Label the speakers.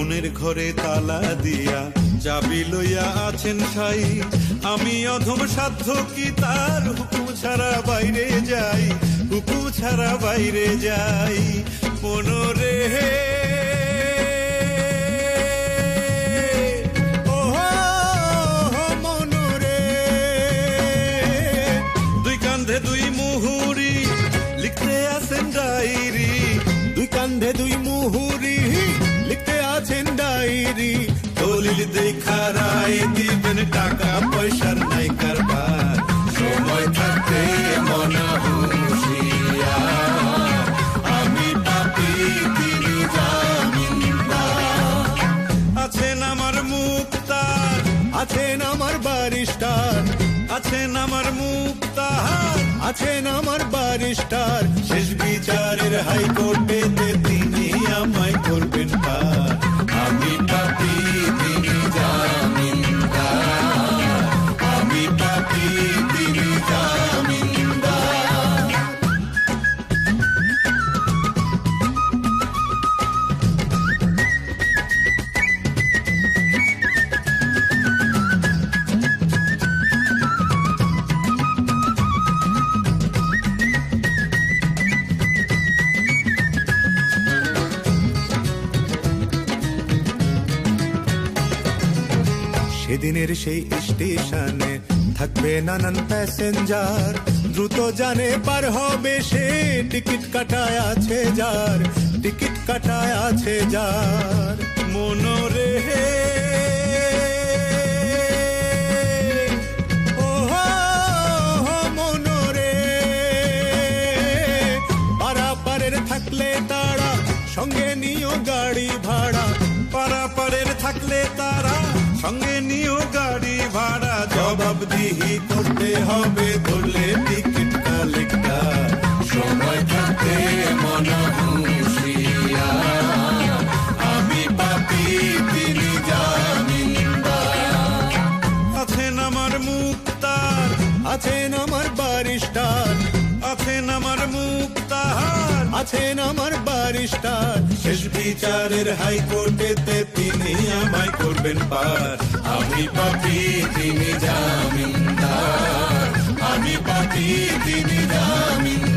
Speaker 1: মনের ঘরে তালা দিয়া চাবি লইয়া আছেন সাই আমি অধম সাধ্য কি তার হুকুম ছাড়া বাইরে যাই? হুকুম ছাড়া বাইরে যাই। ওহো, মনোরে। দুই দুই
Speaker 2: কান্ধে দুই মুহুরি আছেন ডায়েরি,
Speaker 1: দলিল দেখা রায়, দিবেন টাকা, পয়সার নাই কারবার। সময় থাকতে মনা আমি পাপি, তিনি জামিনদার। আছেন আমার মুক্তার,
Speaker 2: আছেন আমার বারিস্টার
Speaker 1: আছেন আমার মুক্তার,
Speaker 2: আছেন আমার বারিস্টার
Speaker 1: শেষ বিচারের হাইকোর্টে তিনি
Speaker 2: সেদিনের সেই স্টেশনে থাকবে নানান প্যাসেঞ্জার। দ্রুত জানে পার হবে সে, টিকিট কাটায় আছে যার, টিকিট কাটায় আছে যার।
Speaker 1: মনোরে।
Speaker 2: থাকলে তারা, সঙ্গে নিও গাড়ি ভাড়া।
Speaker 1: পারাপারের থাকলে তারা সঙ্গে নিও গাড়ি ভাড়া, জবাবদিহি করতে হবে, ধরলে টিকিট কালেক্টার সময় থাকতে মনা আমি পাপি, তিনি আছেন আমার মুক্তার।
Speaker 2: আছেন আমার বারিস্টার।
Speaker 1: আছেন আমার মুক্তার।
Speaker 2: আছেন আমার বারিস্টার।
Speaker 1: বিচারের হাইকোর্টেতে তিনি আমায় করবেন পার। আমি পাপি তিনি জামিনদার। আমি পাপি তিনি জামিনদার।